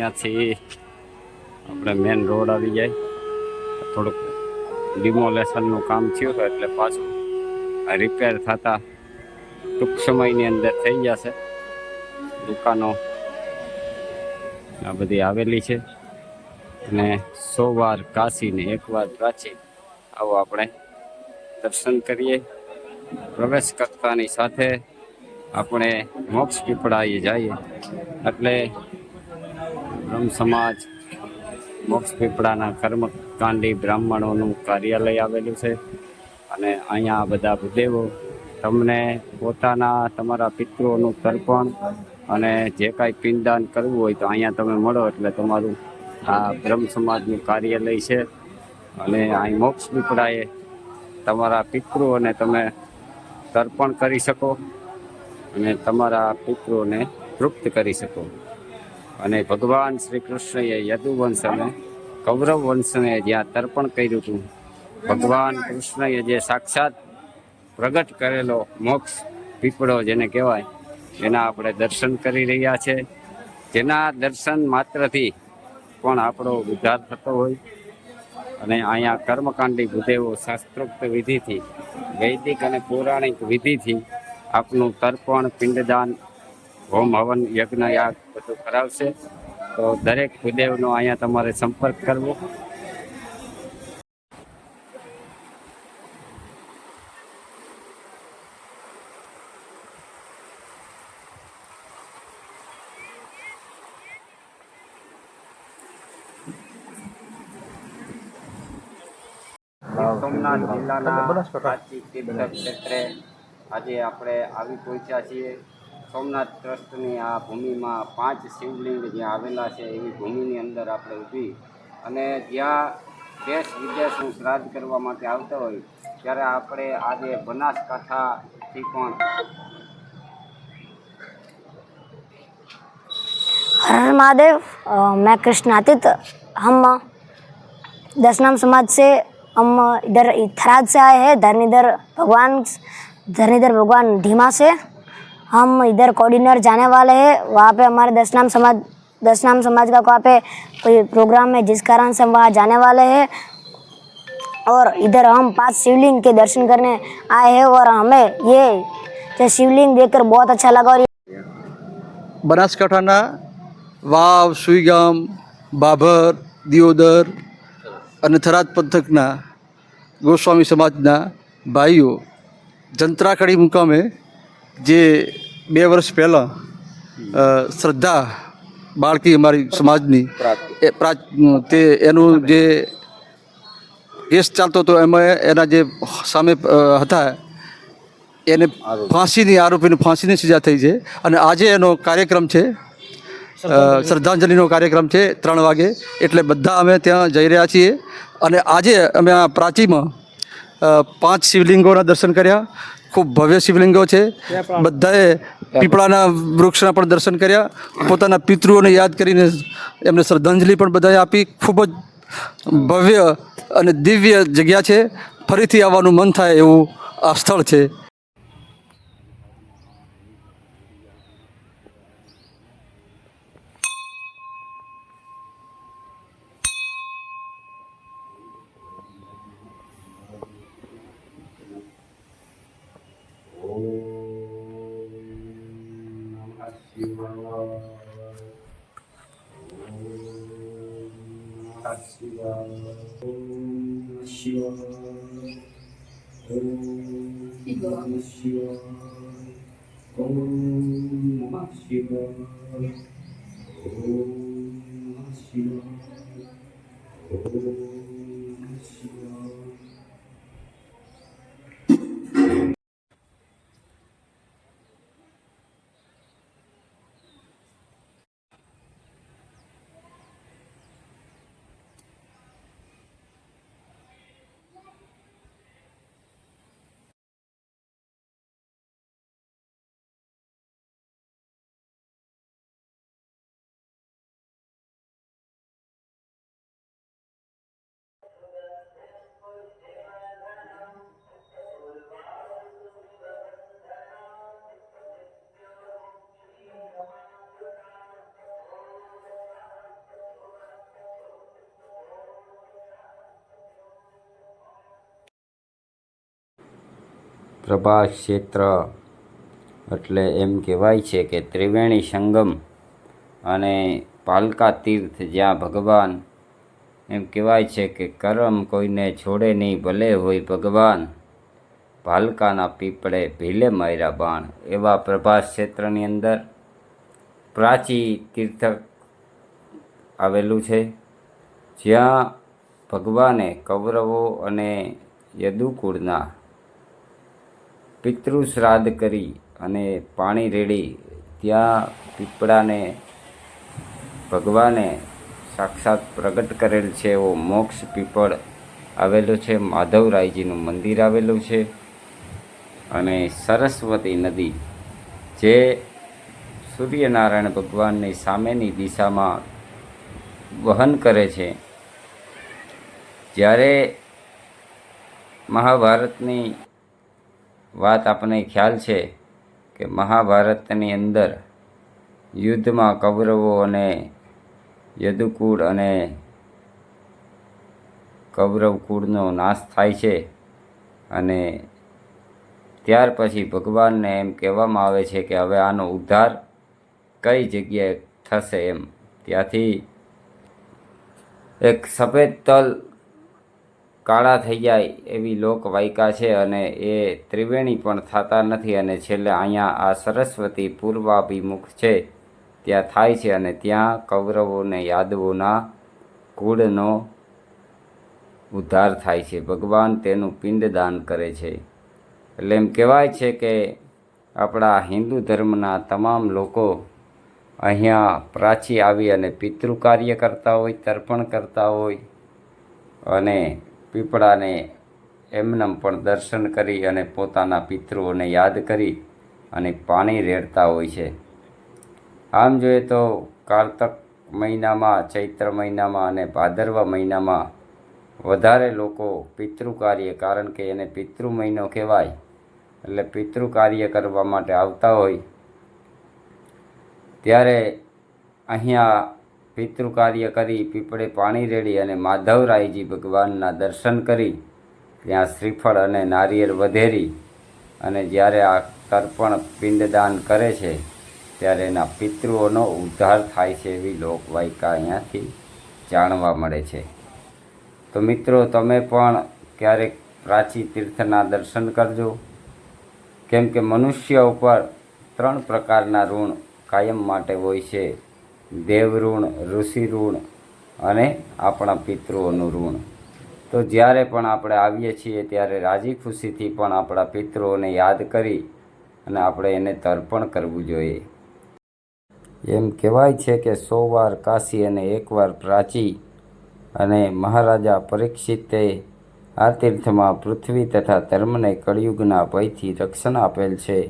અહીંયાથી આપણે main road આવી જાય. થોડુંક ડિમોલેશનનું કામ થયું હતું એટલે પાછું રિપેર થતા ટૂંક સમયની અંદર થઈ જશે. દુકાનો આ બધી આવેલી છે. અને સો વાર કાશી ને એક વાર પ્રાચી આવો આપણે દર્શન કરીએ. પ્રવેશ કરતાની સાથે આપણે મોક્ષ પીપળાએ જઈએ. એટલે બ્રહ્મ સમાજ, મોક્ષ પીપળાના કર્મકાંડી બ્રાહ્મણોનું કાર્યાલય આવેલું છે. અને અહીંયા બધા ભૂદેવો તમને પોતાના, તમારા પિતૃઓનું તર્પણ અને જે કાંઈ પિંડદાન કરવું હોય તો અહીંયા તમે મળો એટલે તમારું આ બ્રહ્મ સમાજનું કાર્યાલય છે. અને અહીં મોક્ષ પીપળાએ તમારા પિતૃઓને તમે તર્પણ કરી શકો અને તમારા પિતૃઓને તૃપ્ત કરી શકો. અને ભગવાન શ્રી કૃષ્ણએ યદુવંશ અને કૌરવ વંશને જ્યાં તર્પણ કર્યું હતું, ભગવાન કૃષ્ણએ જે સાક્ષાત પ્રગટ કરેલો મોક્ષ પીપળો જેને કહેવાય, એના આપણે દર્શન કરી રહ્યા છે. જેના દર્શન માત્રથી પણ આપણો ઉદ્ધાર થતો હોય. અને અહીંયા કર્મકાંડી ભૂદેવો શાસ્ત્રોક્ત વિધિથી, વૈદિક અને પૌરાણિક વિધિથી આપનું તર્પણ, પિંડદાન હોમ હવન યજ્ઞ યાગ બધું કરાવશે. તો દરેક કુદેવનો અહીંયા તમારે સંપર્ક કરવો. સોમનાથ જિલ્લાના પ્રાચી તીર્થ ક્ષેત્રે આજે આપણે આવી પહોંચ્યા છીએ. સોમનાથ ટ્રસ્ટની આ ભૂમિમાં પાંચ શિવલિંગ જ્યાં આવેલા છે એવી ભૂમિની અંદર આપણે ઊભી અને જ્યાં દેશ વિદેશનું શ્રાદ્ધ કરવા માટે આવતા હોય ત્યારે આપણે આજે બનાસકાંઠાથી પણ हर हर महादेव अ, मैं कृष्ण आतित हम दसनाम समाज से हम इधर थराद से आए हैं धरनीधर भगवान धरनीधर भगवान धीमा से हम इधर कोडिनर जाने वाले हैं वहाँ पे हमारे दसनाम समाज दसनाम समाज का वहाँ पे कोई प्रोग्राम है जिस कारण से हम वहाँ जाने वाले हैं और इधर हम पांच शिवलिंग के दर्शन करने आए हैं और हमें ये जो शिवलिंग देखकर बहुत अच्छा लगा और બનાસકાંઠાના વાવ સુઈગામ બાભર દિયોદર અને થરાદ પંથકના ગોસ્વામી સમાજના ભાઈઓ જંત્રાકડી મુકામે જે બે વર્ષ પહેલાં શ્રદ્ધા બાળકી અમારી સમાજની, એ તે એનું જે કેસ ચાલતો હતો, એમાં એના જે સામે હતા, એને ફાંસીની આરોપીને ફાંસીની સજા થઈ છે. અને આજે એનો કાર્યક્રમ છે શ્રદ્ધાંજલિનો કાર્યક્રમ છે, ત્રણ વાગે. એટલે બધા અમે ત્યાં જઈ રહ્યા છીએ. અને આજે અમે આ પ્રાચીમાં પાંચ શિવલિંગોના દર્શન કર્યા. ખૂબ ભવ્ય શિવલિંગો છે. બધાએ પીપળાના વૃક્ષના પણ દર્શન કર્યા. પોતાના પિતૃઓને યાદ કરીને એમને શ્રદ્ધાંજલિ પણ બધાએ આપી. ખૂબ જ ભવ્ય અને દિવ્ય જગ્યા છે. ફરીથી આવવાનું મન થાય એવું આ સ્થળ છે. しわしわ私は、私は、しわ、私は、私は、しわ、પ્રભાસ ક્ષેત્ર એટલે એમ કહેવાય છે કે ત્રિવેણી સંગમ અને પાલકા તીર્થ જ્યાં ભગવાન, એમ કહેવાય છે કે કરમ કોઈને છોડે નહીં, ભલે હોય ભગવાન. ભાલકાના પીપળે ભીલે માર્યા બાણ. એવા પ્રભાસ ક્ષેત્રની અંદર પ્રાચી તીર્થ આવેલું છે, જ્યાં ભગવાને કૌરવો અને યદુકુળના પિતૃ શ્રાદ્ધ કરી અને પાણી રેડી, ત્યાં પીપળાને ભગવાને સાક્ષાત પ્રગટ કરેલ છે એવો મોક્ષ પીપળ આવેલો છે. માધવરાયજીનું મંદિર આવેલું છે અને સરસ્વતી નદી, જે સૂર્યનારાયણ ભગવાનની સામેની દિશામાં વહન કરે છે. જ્યારે મહાભારતની વાત આપણને ખ્યાલ છે કે મહાભારતની અંદર યુદ્ધમાં કૌરવો અને યદુકુળ અને કૌરવ કુળનો નાશ થાય છે અને ત્યાર પછી ભગવાનને એમ કહેવામાં આવે છે કે હવે આનો ઉદ્ધાર કઈ જગ્યાએ થશે એમ. ત્યાંથી એક સફેદ તલ કાળા થઈ જાય એવી લોકવાયકા છે અને એ ત્રિવેણી પણ થતા નથી અને છેલ્લે અહીંયા આ સરસ્વતી પૂર્વાભિમુખ છે. ત્યાં થાય છે અને ત્યાં કૌરવોને યાદવોના કુળનો ઉદ્ધાર થાય છે. ભગવાન તેનું પિંડદાન કરે છે. એટલે એમ કહેવાય છે કે આપણા હિન્દુ ધર્મના તમામ લોકો અહીંયા પ્રાચી આવી અને પિતૃ કાર્ય કરતા હોય, તર્પણ કરતા હોય અને પીપળાને એમનેમ પણ દર્શન કરી અને પોતાના પિતૃઓને યાદ કરી અને પાણી રેડતા હોય છે. આમ જોઈએ તો કારતક મહિનામાં, ચૈત્ર મહિનામાં અને ભાદરવા મહિનામાં વધારે લોકો પિતૃ કાર્ય કારણ કે એને પિતૃ મહિનો કહેવાય, એટલે પિતૃ કાર્ય કરવા માટે આવતા હોય. ત્યારે અહીંયા પિતૃ કાર્ય કરી, પીપળે પાણી રેડી અને માધવરાયજી ભગવાનના દર્શન કરી, ત્યાં શ્રીફળ અને નારિયેળ વધેરી અને જ્યારે આ તર્પણ પિંડદાન કરે છે, ત્યારે એના પિતૃઓનો ઉદ્ધાર થાય છે એવી લોકવાયકા અહીંયાથી જાણવા મળે છે. તો મિત્રો, તમે પણ ક્યારેક પ્રાચી તીર્થના દર્શન કરજો. કેમ કે મનુષ્ય ઉપર ત્રણ પ્રકારના ઋણ કાયમ માટે હોય છે. દેવ ઋણ ઋષિ ઋણ અને આપણા પિતૃઓનું ઋણ. તો જ્યારે પણ આપણે આવીએ છીએ ત્યારે રાજી ખુશીથી પણ આપણા પિતૃઓને યાદ કરી અને આપણે એને તર્પણ કરવું જોઈએ. એમ કહેવાય છે કે સો વાર કાશી અને એકવાર પ્રાચી અને મહારાજા પરીક્ષિતે આ તીર્થમાં પૃથ્વી તથા ધર્મને કળિયુગના ભયથી રક્ષણ આપેલ છે.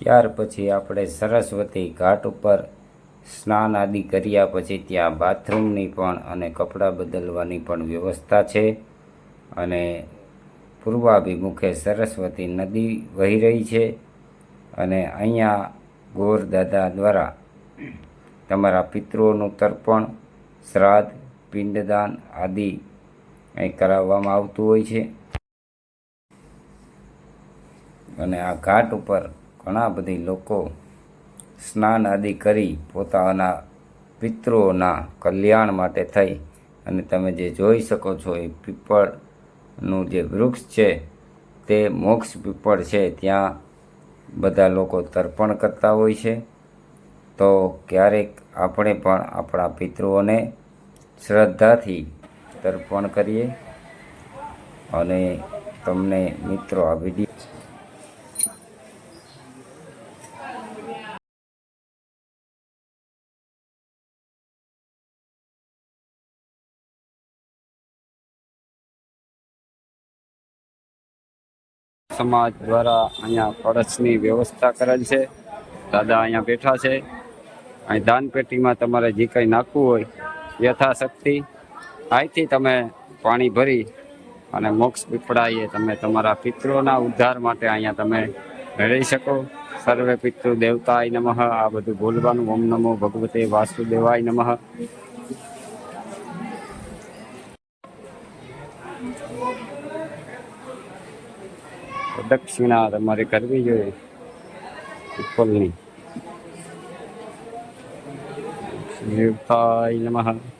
ત્યાર પછી આપણે સરસ્વતી ઘાટ ઉપર સ્નાન આદિ કર્યા પછી ત્યાં બાથરૂમની પણ અને કપડાં બદલવાની પણ વ્યવસ્થા છે. અને પૂર્વાભિમુખે સરસ્વતી નદી વહી રહી છે. અને અહીંયા ગોર દાદા દ્વારા તમારા પિતૃઓનું તર્પણ, શ્રાદ્ધ, પિંડદાન આદિ અહીં કરાવવામાં આવતું હોય છે. અને આ ઘાટ ઉપર ઘણા બધી લોકો સ્નાન આદિ કરી પોતાના પિતૃઓના કલ્યાણ માટે થઈ. અને તમે જે જોઈ શકો છો એ પીપળનું જે વૃક્ષ છે, તે મોક્ષ પીપળ છે. ત્યાં બધા લોકો તર્પણ કરતા હોય છે. તો ક્યારેક આપણે પણ આપણા પિતૃઓને શ્રદ્ધાથી તર્પણ કરીએ. અને તમને મિત્રો આ વીડિયો સમાજ દ્વારા અહીંયા પડસની વ્યવસ્થા કરેલ છે. દાદા અહીંયા બેઠા છે. અહીં દાન પેટીમાં તમારે જે કંઈ નાખવું હોય, યથાશક્તિ, અહીંથી તમે પાણી ભરી અને મોક્ષ પીપળાઈએ તમે તમારા પિત્રોના ઉદ્ધાર માટે અહીંયા તમે મેળવી શકો. સર્વે પિતૃ દેવતાય નમઃ. આ બધું બોલવાનું ઓમ નમો ભગવતે વાસુદેવાય નમઃ. તો દક્ષિણા તમારે કરવી જોઈએ. ઉપરની. દેવતાય નમઃ.